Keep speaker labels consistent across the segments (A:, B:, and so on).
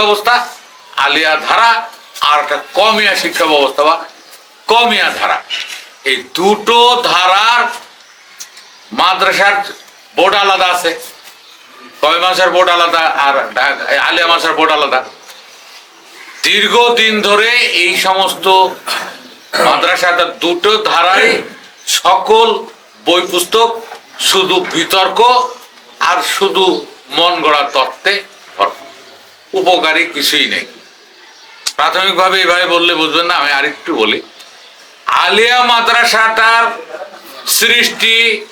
A: ব্যবস্থা আলিয়া ধারা, আর একটা কমিয়া শিক্ষা ব্যবস্থা বা কমিয়া ধারা। এই দুটো ধারার মাদ্রাসার বোর্ড আলাদা আছে কমি মাসের বোর্ড আলাদা আর আলিয়া মাসের বোর্ড আলাদা। দীর্ঘদিন ধরে এই সমস্ত মাদ্রাসা দুটো ধারায় সকল বই পুস্তক শুধু বিতর্ক আর শুধু মন গড়া তত্ত্বে উপকারী কিছুই নেই। প্রাথমিকভাবে এইভাবে বললে বুঝবেন না আমি আরেকটু বলি। আলিয়া মাদ্রাসাটার সৃষ্টি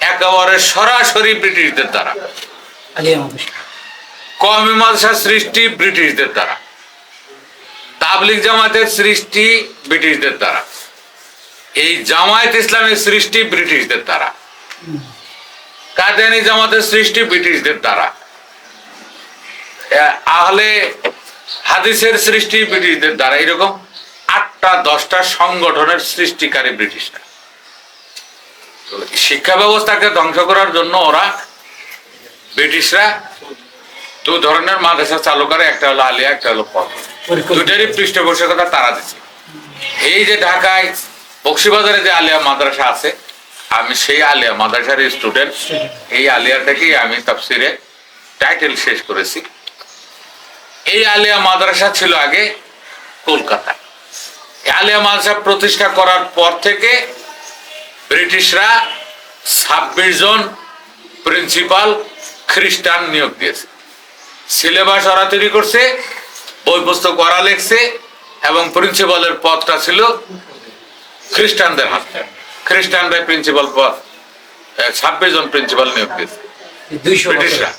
A: একেবারে সরাসরি ব্রিটিশদের দ্বারা।
B: মাদ্রাসা।
A: মাদ্রাসার সৃষ্টি ব্রিটিশদের দ্বারা। তাবলিগ জামাতের সৃষ্টি ব্রিটিশদের দ্বারা। এই জামায়াত ইসলামের সৃষ্টি ব্রিটিশদের দ্বারা। কাদিয়ানি জামাতের সৃষ্টি ব্রিটিশদের দ্বারা। আহলে হাদিসের সৃষ্টি ব্রিটিশদের দ্বারা এরকম আটটা দশটা সংগঠনের সৃষ্টিকারী ব্রিটিশরা। শিক্ষা ব্যবস্থাকে ধ্বংস করার জন্য ওরা ব্রিটিশরা দু ধরনের মাদ্রাসা চালু করে একটা হলো আলিয়া একটা হলো পথ। দুটারই পৃষ্ঠপোষকতা তারা দিচ্ছে। এই যে ঢাকায় বক্সিবাজারে যে আলিয়া মাদ্রাসা আছে আমি সেই আলিয়া মাদ্রাসার স্টুডেন্ট এই আলিয়া থেকেই আমি তাফসিরে টাইটেল শেষ করেছি। এই আলিয়া মাদ্রাসা ছিল আগে কলকাতা। আলিয়া মাদ্রাসা প্রতিষ্ঠা করার পর থেকে ব্রিটিশরা ছাব্বিশ জন প্রিন্সিপাল খ্রিস্টান নিয়োগ দিয়েছে। সিলেবাস ওরা তৈরি করছে বই পুস্তক ওরা লিখছে এবং প্রিন্সিপালের পদটা ছিল খ্রিস্টানদের হাতে। খ্রিস্টানরা প্রিন্সিপাল পদ ছাব্বিশ জন প্রিন্সিপাল নিয়োগ দিয়েছে। ব্রিটিশরা।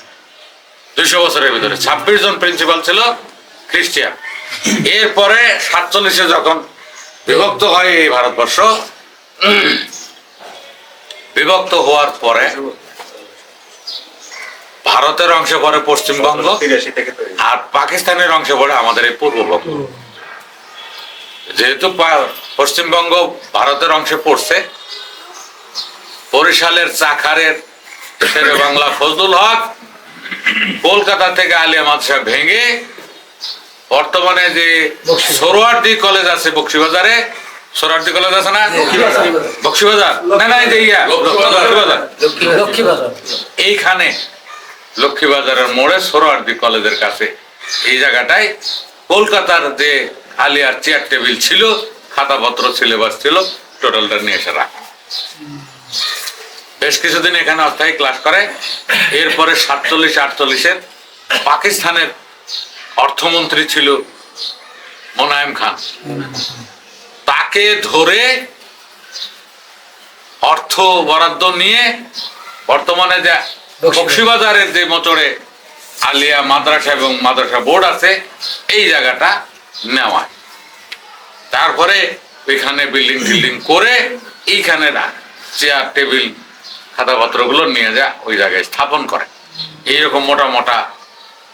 A: দুইশো বছরের ভিতরে। ছাব্বিশ জন প্রিন্সিপাল ছিল খ্রিস্টিয়ান এরপরে সাতচল্লিশে যখন বিভক্ত হয় এই ভারতবর্ষ বিভক্ত হওয়ার পরে ভারতের অংশে পড়ে পশ্চিমবঙ্গ আর পাকিস্তানের অংশে পড়ে আমাদের এই পূর্ববঙ্গ। যেহেতু পশ্চিমবঙ্গ ভারতের অংশে পড়ছে বরিশালের চাখারের শেরে বাংলা ফজলুল হক কলকাতা থেকে আলিয়া মাদ্রাসা ভেঙে বর্তমানে যে। সোরোয়ার্দি কলেজ আছে বক্সিবাজারে। সোরোয়ার্দি কলেজ আছে না? বক্সিবাজার? না না যে ইয়া লক্ষ্মীবাজার। এইখানে লক্ষ্মীবাজারের মোড়ে সোহরাওয়ার্দী কলেজের কাছে এই জায়গাটায় কলকাতার যে আলিয়ার চেয়ার টেবিল ছিল খাতাপত্র সিলেবাস ছিল টোটালটা নিয়ে এসে রাখে। বেশ কিছুদিন এখানে অস্থায়ী ক্লাস করে। এরপরে সাতচল্লিশ আটচল্লিশের পাকিস্তানের অর্থমন্ত্রী ছিল মোনায়েম খান। তাকে ধরে অর্থ বরাদ্দ নিয়ে বর্তমানে যে বক্সিবাজারের যে মোচড়ে আলিয়া মাদ্রাসা এবং মাদ্রাসা বোর্ড আছে এই জায়গাটা নেওয়া তারপরে এখানে বিল্ডিং টিল্ডিং করে এইখানে চেয়ার টেবিল খাতাপত্রগুলো নিয়ে যা ওই জায়গায় স্থাপন করে। এইরকম মোটা মোটা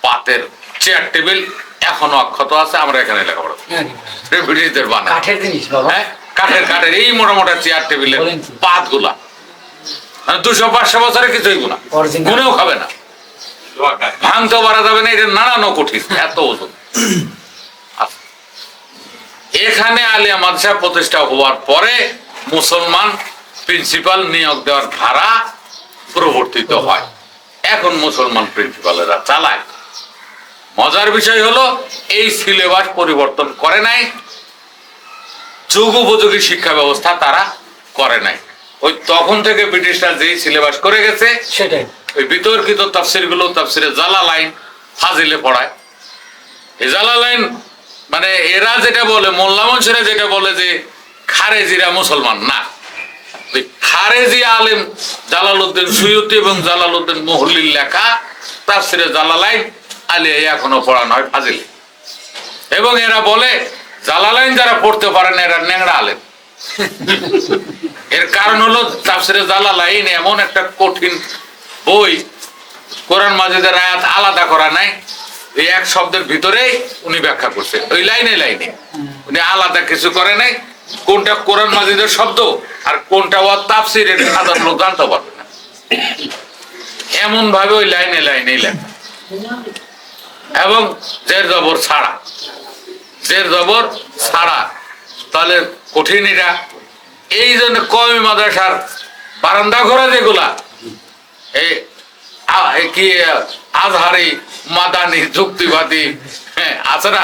A: পাতের চেয়ার টেবিল এখনও অক্ষত আছে আমরা এখানে লেখাপড়া
B: হ্যাঁ,
A: ব্রিটিশদের বানায়
B: কাঠের জিনিস
A: হ্যাঁ কাঠের কাঠের এই মোটা মোটা চেয়ার টেবিলের পাতগুলা দুশো পাঁচশো বছরে কিছুই গুণা। গুনেও খাবে না। ভাঙতেও পারা যাবে না এটা নানান কঠিন এত ওজন। আচ্ছা। এখানে আলিয়া মাদ্রাসা প্রতিষ্ঠা হওয়ার পরে মুসলমান প্রিন্সিপাল নিয়োগ দেওয়ার ধারা প্রবর্তিত হয়। এখন মুসলমান প্রিন্সিপালেরা চালায়। মজার বিষয় হলো এই সিলেবাস পরিবর্তন করে নাই। যুগ উপযোগী শিক্ষা ব্যবস্থা তারা করে নাই। ওই তখন থেকে ব্রিটিশরা যেই সিলেবাস করে গেছে
B: সেটাই।
A: ওই বিতর্কিত তাফসিরগুলো তাফসিরে জালা লাইন ফাজিলে পড়ায়। এই জালা লাইন মানে এরা যেটা বলে মোল্লা মনসুরা যেটা বলে যে খারেজিরা মুসলমান না। খারেজি আলেম জালালউদ্দিন সুয়ুতি এবং জালালউদ্দিন মোহল্লির লেখা তাফসিরে জালালাইন আলিয়া এখনও পড়ানো হয় ফাজিলে। এবং এরা বলে, জালালাইন যারা পড়তে পারে না, এরা ন্যাংরা আলেম। এর কারণ হলো তাফসিরে জালালাইন এমন একটা কঠিন বই, কোরআন মাজিদের আয়াত আলাদা করা নাই, এই এক শব্দের ভিতরেই উনি ব্যাখ্যা করছে। ওই লাইনে লাইনে। উনি আলাদা কিছু করে নাই, কোনটা কোরআন মাজিদের শব্দ? আর কোনটা ওয়া তাফসির এটা সাধারণ লোক জানতে পারবে না। এমন ভাবে ওই লাইনে লাইনে লেখা। এবং জের জবর ছাড়া। জের জবর ছাড়া। তাহলে কঠিন এটা। এই জন্য কমি মাদ্রাসার বারান্দা ঘরে যেগুলা এই কি আজহারি মাদানি যুক্তিবাদী হ্যাঁ আছে না?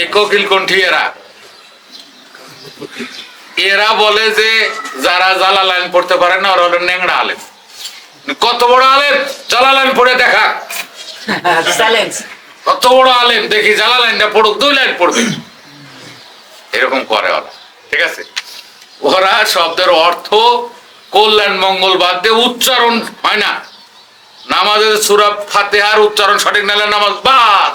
A: এই কোকিল কণ্ঠী এরা। এরা বলে যে যারা জালালাইন পড়তে পারে না ওরা হলো নেংড়া আলেম। কত বড় আলেম? জালালাইন পড়ে দেখা। কত বড় আলেম? দেখি জালালাইনটা পড়ুক দুই লাইন পড়বে। এরকম করে ওরা ঠিক আছে? ওরা শব্দের অর্থ কল্যাণ মঙ্গল বাদ দিয়ে উচ্চারণ হয় না। নামাজের সুরা ফাতেহার উচ্চারণ সঠিক নালে নামাজ বাদ।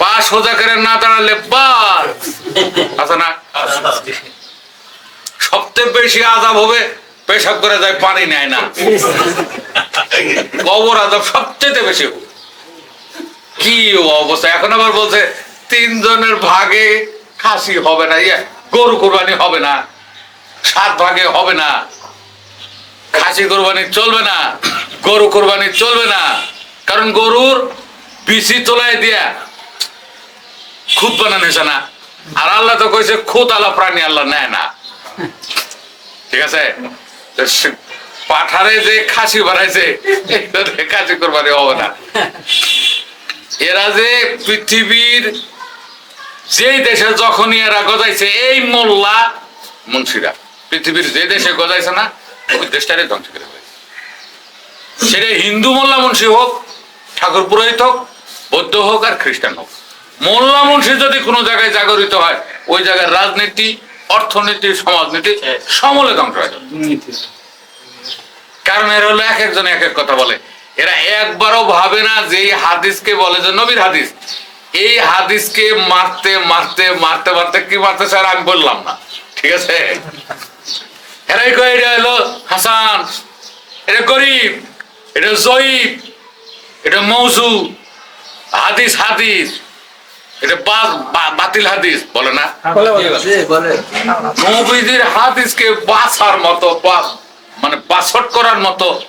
A: করে না দাঁড়ালে আছে না। সবচেয়ে বেশি আজাব হবে পেশাব করে যায় পানি নেয় না। কবর আজাব সবচেয়ে বেশি। কি অবস্থা? এখন আবার বলছে, তিনজনের ভাগে খাসি হবে না ইয়ে গরু কোরবানি হবে না, সাত ভাগে হবে না, খাসি কোরবানি চলবে না, গরু কোরবানি চলবে না। কারণ গরুর বিচি তোলায় দিয়া খুদ বানানো হয়েছে না আর আল্লাহ তো কইছে, খুদ আলা প্রাণী আল্লাহ নেয় না। ঠিক আছে? পাঠারে যে খাসি বানাইছে খাসি কোরবানি হবে না। এরা যে পৃথিবীর যেই দেশে যখনই এরা গজাইছে, এই মোল্লা মুন্সিরা, পৃথিবীর যে দেশে গজাইছে না, ওই দেশটারে ধ্বংস করে। সেটা হিন্দু মোল্লা মুন্সি হোক, ঠাকুর পুরোহিত হোক, বৌদ্ধ হোক আর খ্রিস্টান হোক। মোল্লা মুন্সি যদি কোনো জায়গায় জাগরিত হয় ওই জায়গার রাজনীতি অর্থনীতি সমাজনীতি সমলে ধ্বংস হয়ে। কারণ এরা হলো এক একজন এক এক কথা বলে। এরা একবারও ভাবে না যে হাদিসকে বলে যে নবীর হাদিস। এই হাদিসকে মারতে মারতে মারতে মারতে কি মারতে স্যার আমি বললাম না। ঠিক আছে? এরাই কয় এটা হলো হাসান এটা গরিব এটা জয়ীব এটা মৌসু হাদিস হাদিস। এটা বা- বা- বাতিল হাদিস বলে না? নবীজির হাদিসকে বাছার মতো মানে বাছট করার মতো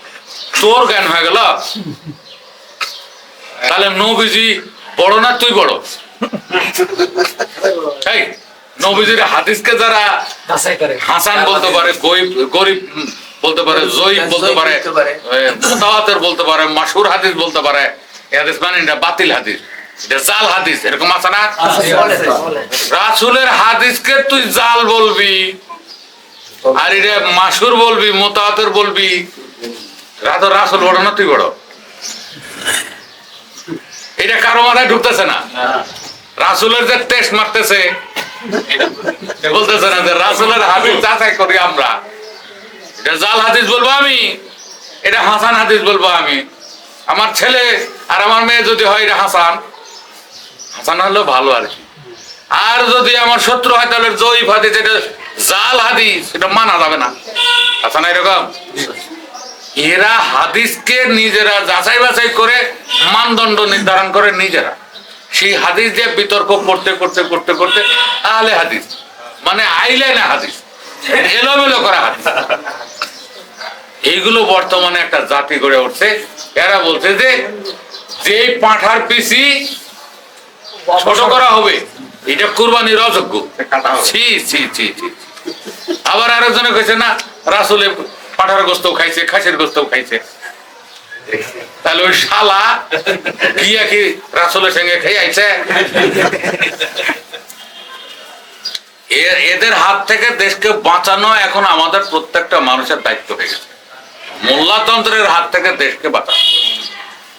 A: তোর জ্ঞান হয়ে গেল। তাহলে নবীজি বড় না তুই বড়? এই নবীজির হাদিসকে যারা হাসান বলতে পারে গরিব গরিব বলতে পারে জয়ীব বলতে পারে
C: বলতে পারে।
A: বলতে পারে মাসুর হাদিস বলতে পারে। এই হাদিস মানে এটা বাতিল হাদিস। জাল হাদিস এরকম আছে না? রাসুলের হাদিসকে তুই জাল বলবি আর এটা মাসুর বলবি মোতাহাতের বলবি। রাত রাসুল বড় না তুই বড়? এটা কারও মাথায় ঢুকতেছে না। রাসুলের যে টেস্ট মারতেছে বলতেছে না যে রাসুলের হাদিস যাচাই করি আমরা। এটা জাল হাদিস বলব আমি এটা হাসান হাদিস বলব আমি। আমার ছেলে আর আমার মেয়ে যদি হয় এটা হাসান। হাসান ভালো আর কি। আর যদি আমার শত্রু হয় তাহলে জয়ীফ হাদিস এটা জাল হাদিস এটা মানা যাবে না। হাসান এরকম? এরা হাদিসকে নিজেরা যাচাই বাছাই করে মানদণ্ড নির্ধারণ করে নিজেরা। সেই হাদিস দিয়ে বিতর্ক করতে করতে করতে করতে আহলে হাদিস মানে আইলে না হাদিস, এলোমেলো করা হাদিস। এইগুলো বর্তমানে একটা জাতি গড়ে উঠছে। এরা বলছে যে, যেই পাঁঠার পিসি ছোট করা হবে। এটা কুরবানির অযোগ্য। ছি ছি ছি ছি আবার আরেকজনে কইছে না রাসুলে পাঠার গোস্ত খাইছে খাসির গোস্ত খাইছে। তাহলে ওই শালা গিয়া কি রাসুলের সঙ্গে খেয়ে আইছে? এদের হাত থেকে দেশকে বাঁচানো এখন আমাদের প্রত্যেকটা মানুষের দায়িত্ব হয়ে গেছে। মোল্লাতন্ত্রের হাত থেকে দেশকে বাঁচানো।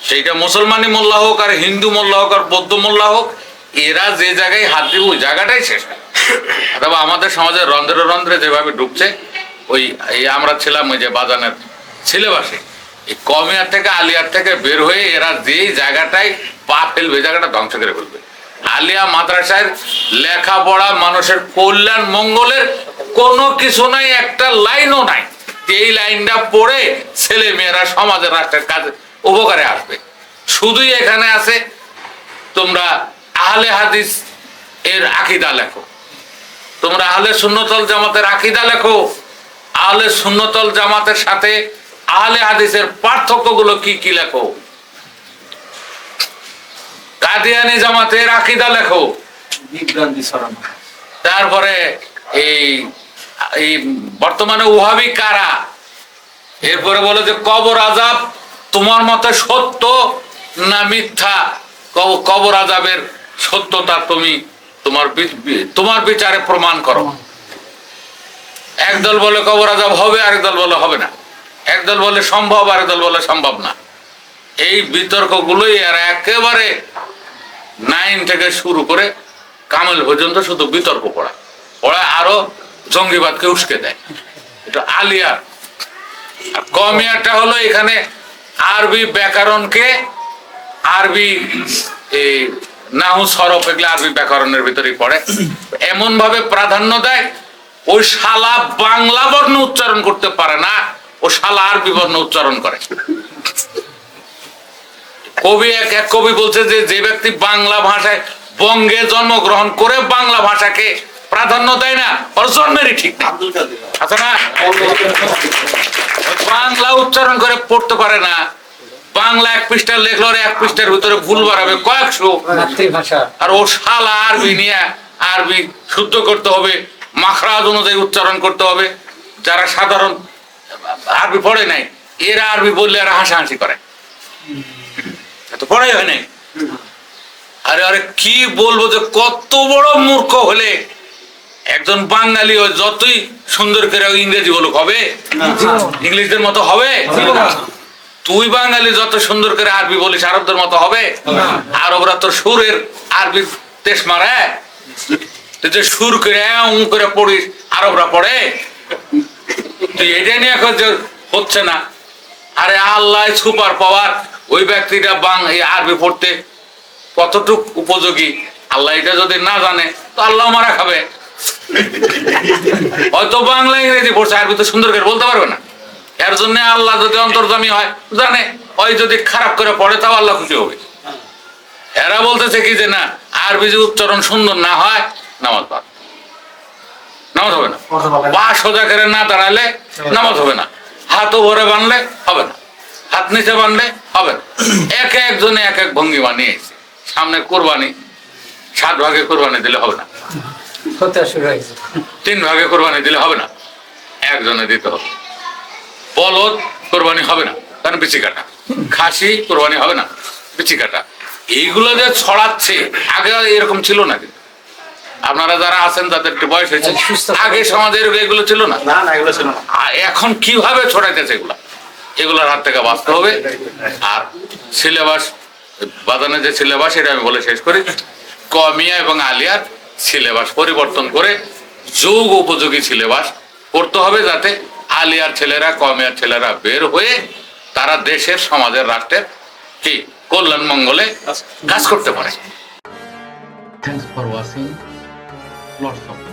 A: সেইটা মুসলমানি মোল্লা হোক আর হিন্দু মোল্লা হোক আর বৌদ্ধ মোল্লা হোক, এরা যে জায়গায় হাত দিবে ওই জায়গাটাই শেষ। অথবা আমাদের সমাজের রন্ধ্রে রন্ধ্রে যেভাবে ঢুকছে, ওই আমরা ছিলাম ওই যে বাজানের সিলেবাসে এই কমিয়ার থেকে, আলিয়ার থেকে বের হয়ে এরা যে জায়গাটায় পা ফেলবে, জায়গাটা ধ্বংস করে ফেলবে। আলিয়া মাদ্রাসায় লেখাপড়া মানুষের কল্যাণ মঙ্গলের কোনো কিছু নাই, একটা লাইনও নাই। এই লাইনটা পড়ে ছেলে মেয়েরা সমাজের রাষ্ট্রের কাজে উপকারে আসবে। শুধুই এখানে আছে তোমরা আহলে হাদিস এর আকিদা লেখো। তোমরা আহলে শূন্যতল জামাতের আকিদা লেখো। আহলে শূন্যতল জামাতের সাথে আহলে হাদিসের পার্থক্যগুলো কি কি লেখো? কাদিয়ানি জামাতের আকিদা লেখো। তারপরে এই এই বর্তমানে ওহাবি কারা? এরপরে বলে যে কবর আজাব তোমার মতে সত্য না মিথ্যা? কব- কবর আজাবের সত্যতা তুমি তোমার তোমার বিচারে প্রমাণ করো। একদল বলে কবর আজাব হবে, আরেক দল বলে হবে না। একদল বলে সম্ভব, আরেক দল বলে সম্ভব না। এই বিতর্কগুলোই আর একেবারে নাইন থেকে শুরু করে কামেল পর্যন্ত শুধু বিতর্ক পড়া। পড়া আরও জঙ্গিবাদকে উস্কে দেয়। এটা আলিয়ার। আর কমিয়ারটা হলো এখানে আরবি ব্যাকরণকে আরবি এই নাহু সরফ এগুলো আরবি ব্যাকরণের ভিতরেই পড়ে। এমন ভাবে প্রাধান্য দেয়, ওই শালা বাংলা বর্ণ উচ্চারণ করতে পারে না, ও শালা আরবি বর্ণ উচ্চারণ করে। কবি এক এক কবি বলছে যে যে ব্যক্তি বাংলা ভাষায় বঙ্গে জন্মগ্রহণ করে বাংলা ভাষাকে প্রাধান্য দেয় না ওর জন্মেরই ঠিক না। আছে না? বাংলা উচ্চারণ করে পড়তে পারে না। বাংলা এক পৃষ্ঠা লেখলো এক পৃষ্ঠার ভিতরে ভুল বাড়াবে। কয়েকশো। আর ও শালা আরবি নিয়ে আরবি শুদ্ধ করতে হবে মাখরাজ অনুযায়ী উচ্চারণ করতে হবে। যারা সাধারণ আরবি পড়ে নাই এরা আরবি বললে এরা হাসাহাসি করে। তো পড়াই হয় নাই। আরে আরে কি বলব যে কত বড় মূর্খ হলে একজন বাঙালি ও যতই সুন্দর করে ইংরেজি বলুক হবে? ইংলিশদের মতো হবে? তুই বাঙালি যত সুন্দর করে আরবি বলিস আরবদের মতো হবে? আরবরা তোর সুরের আরবি দেশ মারে? যে সুর করে উম করে পড়িস আরবরা পড়ে? তুই এটা নিয়ে এখন হচ্ছে না। আরে আল্লাহ সুপার পাওয়ার। ওই ব্যক্তিটা বাং আরবি পড়তে কতটুক উপযোগী? আল্লাহ এটা যদি না জানে তো আল্লাহ মারা খাবে। হয়তো বাংলা ইংরেজি পড়ছে আরবি তো সুন্দর করে বলতে পারবে না। এর জন্য আল্লাহ যদি অন্তর্জামী হয় জানে ওই যদি খারাপ করে পড়ে তাও আল্লাহ খুশি হবে। এরা বলতেছে কি যে না আরবি যদি উচ্চারণ সুন্দর না হয় নামাজ বাদ। নামাজ হবে না। পা সোজা করে না দাঁড়ালে নামাজ হবে না। হাত উপরে বানলে হবে না। হাত নিচে বানলে হবে না। এক একজনে এক এক ভঙ্গি বানিয়েছে। সামনে কোরবানি সাত ভাগে কোরবানি দিলে হবে না।
B: হতে শুরু হয়েছে
A: তিন ভাগে কোরবানি দিলে হবে না। একজনে দিতে হবে। বলদ কোরবানি হবে না কারণ বিচি কাটা। খাসি কোরবানি হবে না বিচি কাটা। এইগুলো যে ছড়াচ্ছে আগে এরকম ছিল না কিন্তু। আপনারা যারা আছেন তাদের একটু বয়স হয়েছে। আগে সমাজে এরকম এগুলো ছিল না।
C: না না এগুলো ছিল না।
A: আর এখন কীভাবে ছড়াইতেছে এগুলা? এগুলোর হাত থেকে বাঁচতে হবে। আর সিলেবাস বাদানের যে সিলেবাস এটা আমি বলে শেষ করি। কমিয়া এবং আলিয়ার সিলেবাস পরিবর্তন করে যোগ উপযোগী সিলেবাস করতে হবে যাতে আলিয়ার ছেলেরা কমিয়ার ছেলেরা বের হয়ে তারা দেশের, সমাজের, রাষ্ট্রের কি কল্যাণ মঙ্গলে কাজ করতে পারে.
D: Lots of love.